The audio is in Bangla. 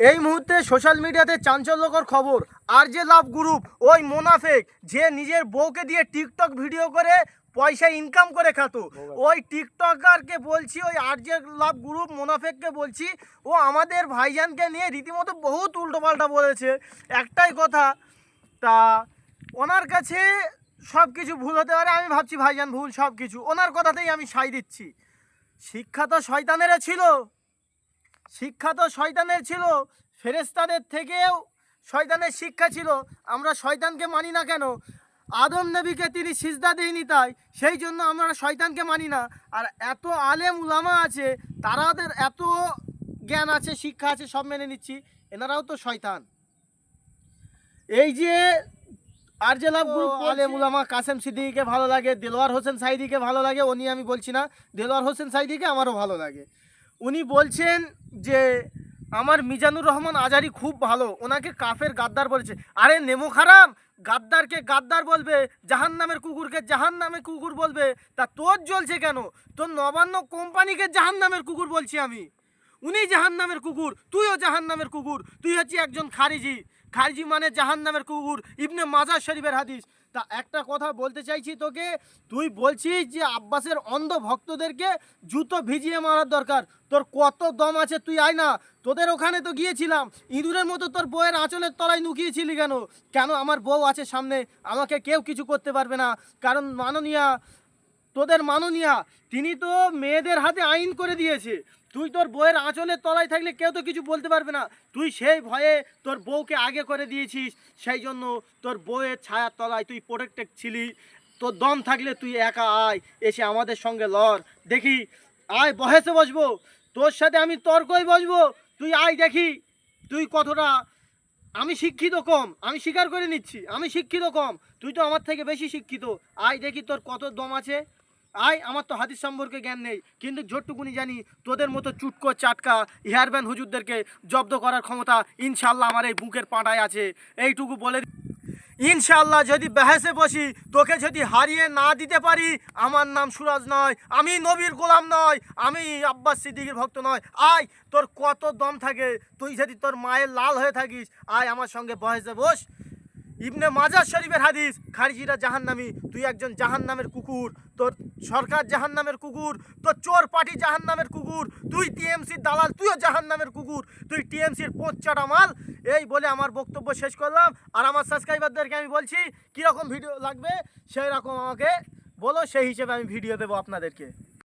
এই মুহূর্তে সোশ্যাল মিডিয়াতে চাঞ্চল্যকর খবর, আর যে লাভ গ্রুপ, ওই মোনাফেক, যে নিজের বউকে দিয়ে টিকটক ভিডিও করে পয়সা ইনকাম করে খাতো। ওই টিকটকারকে বলছি, ওই আর যে লাভ গ্রুপ, মোনাফেককে বলছি, ও আমাদের ভাইজানকে নিয়ে রীতিমতো বহুত উল্টোপাল্টা বলেছে। একটাই কথা, তা ওনার কাছে সব কিছু ভুল হতে পারে, আমি ভাবছি ভাইজান ভুল সব কিছু ওনার কথাতেই আমি সাই দিচ্ছি। শিক্ষা তো শয়তানেরা ছিল। শিক্ষা তো শয়তানের ছিল ফেরেস্তাদের থেকেও শয়তানের শিক্ষা ছিল। আমরা শয়তানকে মানি না কেন? আদম নবীকে তিনি সিজদা দেয়নি তাই সেই জন্য আমরা শয়তানকে মানি না। আর এত আলেম উলামা আছে তারাদের এত জ্ঞান আছে শিক্ষা আছে সব মেনে নিচ্ছি এনারাও তো শয়তান। এই যে আর যে লাভ গ্রুপ আলেম উলামা কাসেম সিদ্দিকীকে ভালো লাগে দেলোয়ার হোসেন সাইদিকে ভালো লাগে উনি আমি বলছি না দেলোয়ার হোসেন সাইদিকে আমারও ভালো লাগে। উনি বলছেন যে, আমার মিজানুর রহমান আজারি খুব ভালো। ওনাকে কাফের গাদ্দার বলেছে। আরে নেমো খারাপ! গাদ্দারকে গাদ্দার বলবে জাহান নামের কুকুরকে জাহান নামে কুকুর বলবে। তা তোর জ্বলছে কেন? তোর নবান্ন কোম্পানিকে জাহান নামের কুকুর বলছি আমি। উনি জাহান নামের কুকুর, তুইও জাহান নামের কুকুর। তুই হচ্ছি একজন খারিজি। খারিজি মানে জাহান নামের কুকুর, ইবনে মাজার শরীফের হাদিস। তা একটা কথা বলতে চাইছি তোকে, তুই বলছিস যে আব্বাসের অন্ধ ভক্তদেরকে জুতো ভিজিয়ে মারার দরকার। তোর কত দম আছে তুই আয় না। তোদের ওখানে তো গিয়েছিলাম, ইঁদুরের মতো তোর বউয়ের আঁচলের তলায় লুকিয়েছিলি কেন? কেন আমার বউ আছে সামনে? আমাকে কেউ কিছু করতে পারবে না। কারণ মাননীয়া, তোদের মাননীয়া, তিনি তো মেয়েদের হাতে আইন করে দিয়েছে। তুই তোর বউয়ের আঁচলের তলায় থাকলে কেউ তো কিছু বলতে পারবে না। তুই সেই ভয়ে তোর বউকে আগে করে দিয়েছিস, সেই জন্য তোর বউয়ের ছায়ার তলায় তুই প্রোটেক্টেড ছিলি। তোর দম থাকলে তুই একা আয়, এসে আমাদের সঙ্গে লড়। দেখি, আয় বহেসে বসবো, তোর সাথে আমি তর্কই বসবো। তুই আয় দেখি, তুই কতটা, আমি শিক্ষিত কম, আমি স্বীকার করে নিচ্ছি, আমি শিক্ষিত কম। তুই তো আমার থেকে বেশি শিক্ষিত। আয় দেখি তোর কত দম আছে। আয়, আমার তো হাদিস সম্পর্কে জ্ঞান নেই। কিন্তু যতটুকুনি জানি, তোদের মতো চুটকো, চাটকা হেয়ার ব্যান্ড হুজুরদেরকে জব্দ করার ক্ষমতা ইনশাল্লাহ আমার এই বুকের পাটায় আছে। এইটুকু বলে ইনশাল্লাহ যদি বেহেসে বসি, তোকে যদি হারিয়ে না দিতে পারি, আমার নাম সুরাজ নয়, আমি নবীর গোলাম নয়, আমি আব্বাস সিদ্দিকির ভক্ত নয়। আয়, তোর কত দম থাকে, তুই যদি তোর মায়ের লাল হয়ে থাকিস, আয় আমার সঙ্গে বহেসে বস। ইবনে মাজার শরীফের হাদিস, খারিজিরা জাহান্নামি, তুই একজন জাহান্নামের কুকুর, তোর সরকার জাহান্নামের কুকুর, তোর চোর পার্টি জাহান্নামের কুকুর, তুই টিএমসির দালাল, তুইও জাহান্নামের কুকুর, তুই টিএমসির পোচ্চাটা মাল। এই বলে আমার বক্তব্য শেষ করলাম। আর আমার সাবস্ক্রাইবারদেরকে আমি বলছি, কীরকম ভিডিও লাগবে সেই রকম আমাকে বলো, সেই হিসেবে আমি ভিডিও দেবো আপনাদেরকে।